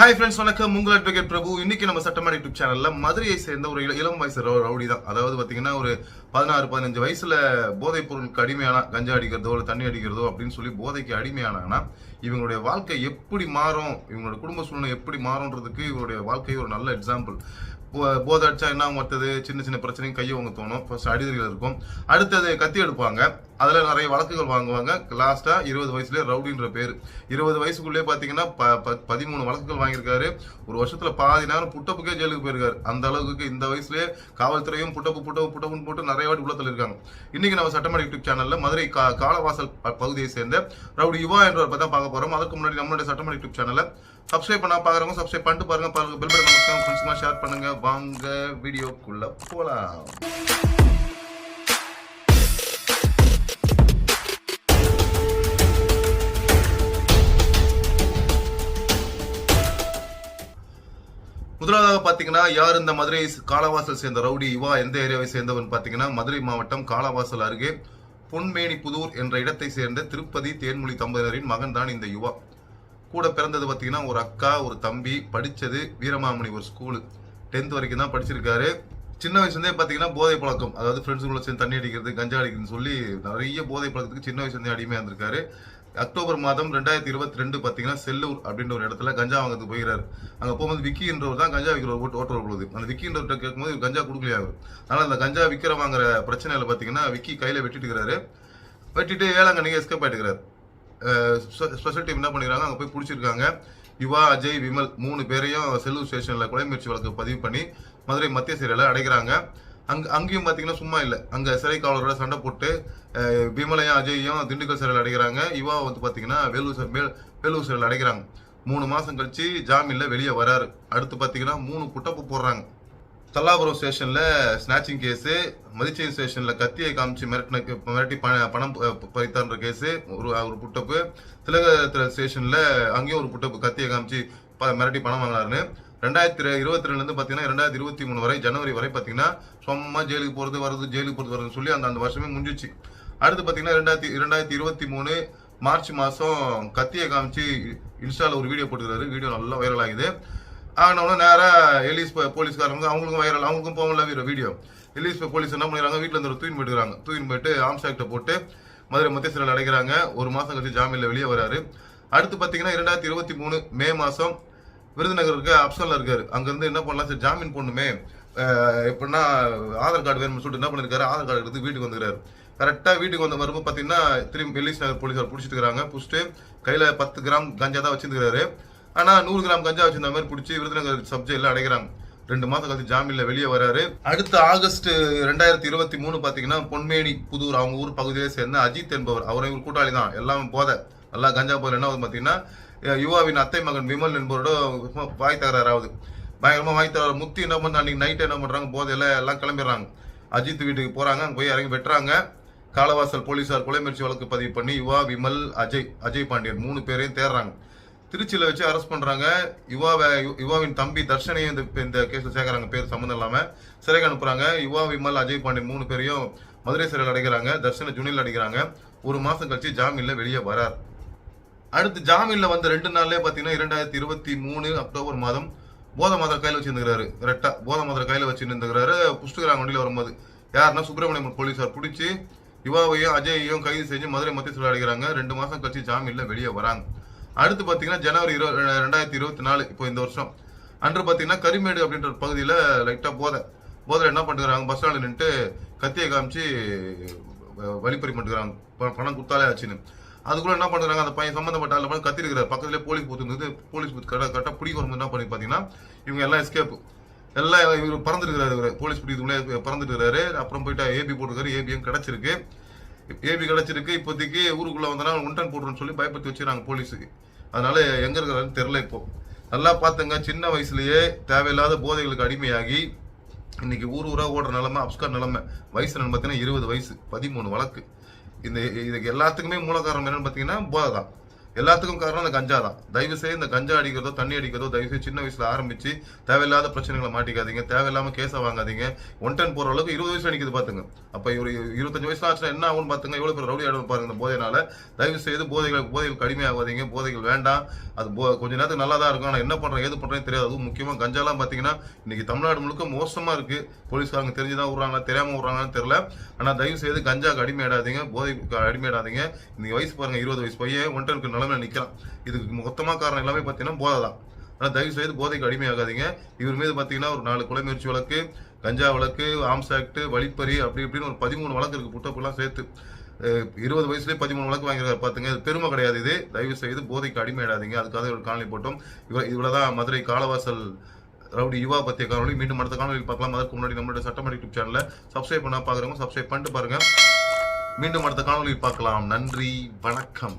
Hi friends வணக்கம். உங்கள் advocate பிரபு. இன்னைக்கு நம்ம சட்டமன்ற யூடியூப் சேனல்ல மதுரையை சேர்ந்த ஒரு இளம் வயசு ரவுடி தான் அதாவது பாத்தீங்கன்னா ஒரு பதினாறு பதினஞ்சு வயசுல போதைப் பொருளுக்கு அடிமையான கஞ்சா அடிக்கிறதோ இல்லை தண்ணி அடிக்கிறதோ அப்படின்னு சொல்லி போதைக்கு அடிமையானாங்கன்னா இவங்களுடைய வாழ்க்கை எப்படி மாறும் இவங்களோட குடும்ப சூழ்நிலை எப்படி மாறும்ன்றதுக்கு இவங்களுடைய வாழ்க்கை ஒரு நல்ல எக்ஸாம்பிள் போதை அடிச்சா என்ன மற்றது சின்ன சின்ன பிரச்சனையும் கையை வாங்க தோணும். ஃபர்ஸ்ட் அடிதல்கள் இருக்கும். அடுத்தது கத்தி எடுப்பாங்க. அதில் நிறைய வழக்குகள் வாங்குவாங்க. லாஸ்ட்டாக இருபது வயசுலேயே ரவுடின்ற பேர். இருபது வயசுக்குள்ளே பார்த்தீங்கன்னா ப- ப- பதிமூணு வழக்குகள் வாங்கியிருக்காரு. ஒரு வருஷத்தில் பாதி நேரம் புட்டப்புக்கே ஜெயிலுக்கு போயிருக்காரு. அந்த அளவுக்கு இந்த வயசுலேயே காவல்துறையும் புட்டப்பு புட்டப்பு புட்டப்புன்னு போட்டு நிறைய வாட்டி உள்ளத்தில் இருக்காங்க. இன்றைக்கி நம்ம சட்டமன்ற யூடியூப் சேனலில் மதுரை கா- காலவாசல் பகுதியை சேர்ந்த ரவுடி யுவா என்றவர் பற்றி தான் பார்க்க போகிறோம் அதுக்கு முன்னாடி நம்மளுடைய சட்டமன்ற யூடியூப் சேனலை சப்ஸ்கிரைப் பண்ணா பார்க்குறவங்க சப்ஸ்கிரைப் பண்ணிட்டு பாருங்கள் பாருங்கள் பெல் பட்டன் ஷேர் பண்ணுங்கள் வாங்க வீடியோக்குள்ள போலாம். முதலாவதாக பாத்தீங்கன்னா யார் இந்த மதுரை காலவாசல் சேர்ந்த ரவுடி? யுவா எந்த ஏரியாவை சேர்ந்தவன் பாத்தீங்கன்னா மதுரை மாவட்டம் காலவாசல் அருகே பொன்மேனி புதூர் என்ற இடத்தை சேர்ந்த திருப்பதி தேன்மொழி தம்பதியினரின் மகன் தான் இந்த யுவா. கூட பிறந்தது பாத்தீங்கன்னா ஒரு அக்கா ஒரு தம்பி படிச்சது வீரமாமுனி ஒரு ஸ்கூலு டென்த் வரைக்கும் தான் படிச்சிருக்காரு. சின்ன வயசுலேருந்தே பார்த்தீங்கன்னா போதை பழக்கம் அதாவது ஃப்ரெண்ட்ஸுக்குள்ள சேர்ந்து தண்ணி அடிக்கிறது கஞ்சா அடிக்கிறதுன்னு சொல்லி நிறைய போதை பழக்கத்துக்கு சின்ன வயசுலேருந்தே அடிமையாக இருந்திருக்காரு. அக்டோபர் மாதம் ரெண்டாயிரத்தி இருபத்தி ரெண்டு பார்த்தீங்கன்னா செல்லூர் அப்படின்ற ஒரு இடத்துல கஞ்சா வாங்கிறதுக்கு போகிறாரு அங்கே போகும்போது விக்கி என்றவர் தான் கஞ்சா விற்கிற ஓட்டு ஓட்டுற பொழுது அந்த விக்கின்றவர்கிட்ட கேட்கும்போது இவர் கஞ்சா கொடுக்கலையா ஆனால் அந்த கஞ்சா விற்கிற வாங்குற பிரச்சனையில் பார்த்தீங்கன்னா விக்கி கையில் வெட்டிட்டு இருக்கிறாரு வெட்டிட்டு வேளாங்கண்ணிக்கு எஸ்கேப் ஆகிட்டுக்கிறார் ஸ்பெஷல் டீம் என்ன பண்ணிக்கிறாங்க அங்கே போய் பிடிச்சிருக்காங்க. யுவா அஜய் விமல் மூணு பேரையும் செல்லூர் ஸ்டேஷனில் கொலை முயற்சி வழக்கு பதிவு பண்ணி மதுரை மத்திய சிறையில் அடைக்கிறாங்க. அங்க அங்கேயும் பார்த்தீங்கன்னா சும்மா இல்லை. அங்கே சிறை காவலரோட சண்டை போட்டு விமலையும் அஜயையும் திண்டுக்கல் சிறையில் அடைக்கிறாங்க. யுவா வந்து பார்த்தீங்கன்னா வேலூர் சிறை- வேலூர் சிறையில் அடைக்கிறாங்க. மூணு மாதம் கழிச்சு ஜாமீனில் வெளியே வராரு. அடுத்து பார்த்தீங்கன்னா மூணு குட்டப்பு போடுறாங்க. தல்லாபுரம் ஸ்டேஷன்ல ஸ்நாச்சிங் கேஸு மதிச்சை ஸ்டேஷன்ல கத்தியை காமிச்சு மிரட்டின மிரட்டி பண- பணம் பறித்தான்ற கேஸு ஒரு ஒரு புட்டப்பு. திலகத்துல ஸ்டேஷன்ல அங்கேயும் ஒரு புட்டப்பு கத்தியை காமிச்சு ப- மிரட்டி பணம் வாங்கினாருன்னு. ரெண்டாயிரத்தி இருபத்தி ரெண்டுல இருந்து பாத்தீங்கன்னா ரெண்டாயிரத்தி இருபத்தி மூணு வரை ஜனவரி வரை பாத்தீங்கன்னா சும்மா ஜெயிலுக்கு போறது வருது ஜெயிலுக்கு போறது வருதுன்னு சொல்லி அந்த அந்த வருஷமே முடிஞ்சிச்சு. அடுத்து பாத்தீங்கன்னா ரெண்டாயிரத்தி ரெண்டாயிரத்தி இருபத்தி மூணு மார்ச் மாசம் கத்தியை காமிச்சு இன்ஸ்டால ஒரு வீடியோ போட்டுக்கிறாரு வீடியோ நல்லா வைரல் ஆகுது. ஆனவொன்னே நேராக எலிஸ் போலீஸ்காரங்க அவங்களுக்கும் வைரல் அவங்களுக்கும் போகல வீடியோ வீடியோ எலிஸ் போலீஸ் என்ன பண்ணிடுறாங்க? வீட்டில் இருந்து ஒரு தூயின் போயிட்டுறாங்க தூயின் போயிட்டு ஆம்ஸ் போட்டு மதுரை மத்திய சிறையில் அடைக்கிறாங்க. ஒரு மாதம் கழிச்சு ஜாமீனில் வெளியே வராரு. அடுத்து பார்த்தீங்கன்னா இரண்டாயிரத்தி இருபத்தி மூணு மே மாதம் விருதுநகருக்கு அப்சலில் இருக்காரு. அங்கேருந்து என்ன பண்ணலாம்? சரி ஜாமீன் போடணுமே. எப்படின்னா ஆதார் கார்டு வேணும்னு சொல்லிட்டு என்ன பண்ணிருக்காரு? ஆதார் கார்டு எடுத்து வீட்டுக்கு வந்துருக்காரு கரெக்டாக வீட்டுக்கு வந்த வரும்போது பார்த்தீங்கன்னா திரும்பி எல்லிஸ் நகர் போலீஸார் பிடிச்சிட்டு இருக்காங்க பிடிச்சிட்டு கையில் பத்து கிராம் கஞ்சா தான் வச்சிருக்காரு ஆனால் நூறு கிராம் கஞ்சா வச்சிருந்த மாதிரி பிடிச்சி விருதுநகர் சப்ஜெக்ட்ல அடைக்கிறாங்க. ரெண்டு மாதம் கழிச்சு ஜாமீனில் வெளியே வராரு. அடுத்த ஆகஸ்ட் ரெண்டாயிரத்தி இருபத்தி மூணு பார்த்தீங்கன்னா பொன்மேனி புதூர் அவங்க ஊர் பகுதியிலே சேர்ந்த அஜித் என்பவர் அவரை இவர் கூட்டாளி தான். எல்லாம் போத. நல்லா கஞ்சா போதில் என்ன ஆகுது பார்த்தீங்கன்னா யுவாவின் அத்தை மகன் விமல் என்பவரோட வாய் தகராறாவது. பயங்கரமாக வாய் தகராறு. முத்தி என்ன பண்ண அன்றைக்கி நைட் என்ன பண்ணுறாங்க போதையில எல்லாம் கிளம்பிடுறாங்க. அஜித் வீட்டுக்கு போகிறாங்க அங்கே போய் இறங்கி வெட்டுறாங்க. காலவாசல் போலீசார் கொலை முயற்சி வழக்கு பதிவு பண்ணி யுவா விமல் அஜய் அஜய் பாண்டியன் மூணு பேரையும் தேடுறாங்க. திருச்சியில் வச்சு அரெஸ்ட் பண்ணுறாங்க யுவாவை யுவாவின் தம்பி தர்ஷனையும் இந்த இந்த சேர்க்குறாங்க. பேர் சம்மந்தம் இல்லாமல் சிறைக்கு அனுப்புறாங்க. யுவா விமல் அஜய் பாண்டி மூணு பேரையும் மதுரை சிறையில் அடைக்கிறாங்க. தர்ஷனை ஜூனியில் அடைக்கிறாங்க. ஒரு மாதம் கழிச்சு ஜாமீனில் வெளியே வரார். அடுத்து ஜாமீனில் வந்த ரெண்டு நாள்லேயே பார்த்தீங்கன்னா இரண்டாயிரத்தி இருபத்தி மூணு அக்டோபர் மாதம் போத மாதர் கையில் வச்சுருந்துக்கிறாரு. ரெட்டா போத மாதர் கையில் வச்சிருந்துக்கிறாரு. புஷ்டுகிறாங்க வண்டியில வரும்போது யாருன்னா சுப்பிரமணியம் போலீஸார் பிடிச்சி யுவாவையும் அஜயையும் கைது செஞ்சு மதுரை மத்திய சிறையில் அடைக்கிறாங்க. ரெண்டு மாதம் கழிச்சு ஜாமீனில் வெளியே வராங்க. அடுத்து பார்த்தீங்கன்னா ஜனவரி இரு ரெண்டாயிரத்தி இருபத்தி நாலு இப்போ இந்த வருஷம். அன்று பார்த்தீங்கன்னா கரிமேடு அப்படின்ற ஒரு பகுதியில் லைட்டாக போதை போதையில் என்ன பண்ணுறாங்க பஸ் ஸ்டாண்டில் நின்றுட்டு கத்தியை காமிச்சு வ- வழிப்பறி பண்ணிக்கிறாங்க ப- பணம் கொடுத்தாலே ஆச்சுன்னு. அதுக்குள்ள என்ன பண்றாங்க அந்த பையன் சம்பந்தப்பட்ட ஆள் பண்ணி கத்திருக்கிறார். பக்கத்துலேயே போலீஸ் பூத்து இருந்தது போலீஸ் பூத்து கரெக்டாக கரெக்டாக பிடிக்க வரும்போது என்ன பண்ணி பார்த்தீங்கன்னா இவங்க எல்லாம் எஸ்கேப் எல்லாம் இவர் பறந்துருக்கிறாரு இவர். போலீஸ் பிடிக்கிறதுக்குள்ளே பறந்துட்டு அப்புறம் போயிட்டு ஏபி போட்டுருக்காரு. ஏபியும் கிடச்சிருக்கு. ஏபி கிடச்சிருக்கு இப்போதைக்கு ஊருக்குள்ள வந்தனா உண்டன் போடுறோன்னு சொல்லி பயப்படுத்தி வச்சுறாங்க போலீஸுக்கு. அதனால எங்கே இருக்கிறாருன்னு தெரில இப்போ. நல்லா பார்த்துங்க சின்ன வயசுலேயே தேவையில்லாத போதைகளுக்கு அடிமையாகி இன்னைக்கு ஊர் ஊராக ஓடுற நிலமை அப்ஸ்கார் நிலமை. வயசு என்னன்னு பார்த்தீங்கன்னா இருபது வயசு பதிமூணு வழக்கு. இந்த இதுக்கு எல்லாத்துக்குமே மூல காரணம் என்னன்னு பார்த்தீங்கன்னா போதை தான் எல்லாத்துக்கும் காரணம் அந்த கஞ்சா தான். தயவு செய்து இந்த கஞ்சா அடிக்கிறதோ தண்ணி அடிக்கிறதோ தயவு செய்து சின்ன வயசுல ஆரம்பிச்சு தேவையில்லாத பிரச்சனைகளை மாட்டிக்காதீங்க. தேவையில்லாம கேஸை வாங்காதீங்க. ஒன் டென் போற அளவுக்கு இருபது வயசு அடிக்குது பாத்துங்க. அப்ப இவரு இருபத்தஞ்சு வயசுல ஆச்சுன்னா என்ன ஆகும்னு பாத்துங்க. எவ்வளவு பேர் ரவுடி ஆடும் பாருங்க இந்த போதையினால. தயவு செய்து போதைகள் போதைகள் கடுமையாகாதீங்க. போதைகள் வேண்டாம். அது போ- கொஞ்ச நேரத்துக்கு நல்லா தான் இருக்கும். ஆனா என்ன பண்றேன் ஏது பண்றேன்னு தெரியாது. அதுவும் முக்கியமா கஞ்சாலாம் பாத்தீங்கன்னா இன்னைக்கு தமிழ்நாடு முழுக்க மோசமா இருக்கு. போலீஸ்காரங்க தெரிஞ்சுதான் விடுறாங்களா தெரியாம விடுறாங்களான்னு தெரியல. ஆனா தயவு செய்து கஞ்சாக்கு அடிமையிடாதீங்க போதைக்கு அடிமையிடாதீங்க. இன்னைக்கு வயசு பாருங்க இருபது வயசு பையன் ஒன்டனுக்கு நிலைமையில நிக்கிறான் இதுக்கு மொத்தமா காரணம் எல்லாமே பார்த்தீங்கன்னா போதை தான். ஆனால் தயவு செய்து போதைக்கு அடிமையாகாதீங்க. இவர் மீது பார்த்தீங்கன்னா ஒரு நாலு கொலை முயற்சி வழக்கு கஞ்சா வழக்கு ஆம்ஸ் ஆக்ட் வழிப்பறி அப்படி இப்படின்னு ஒரு பதிமூணு வழக்கு இருக்கு புட்டப்பெல்லாம் சேர்த்து. இருபது வயசுலேயே பதிமூணு வழக்கு வாங்கியிருக்காரு பார்த்துங்க இது பெருமை கிடையாது இது. தயவு செய்து போதைக்கு அடிமையிடாதீங்க. அதுக்காக ஒரு காணொலி போட்டோம். இவ இவ்வளோ தான் மதுரை காலவாசல் ரவுடி யுவா பற்றிய காணொலி மீண்டும் அடுத்த காணொலி பார்க்கலாம். அதற்கு முன்னாடி நம்மளுடைய சட்டமன்ற யூடியூப் சேனலை சப்ஸ்கிரைப் பண்ணால் பார்க்குறவங்க சப்ஸ்கிரைப் பண்ணிட்டு பாருங்க. மீண்டும் அடுத்த காணொலி பார்க்கலாம். நன்றி. வணக்கம்.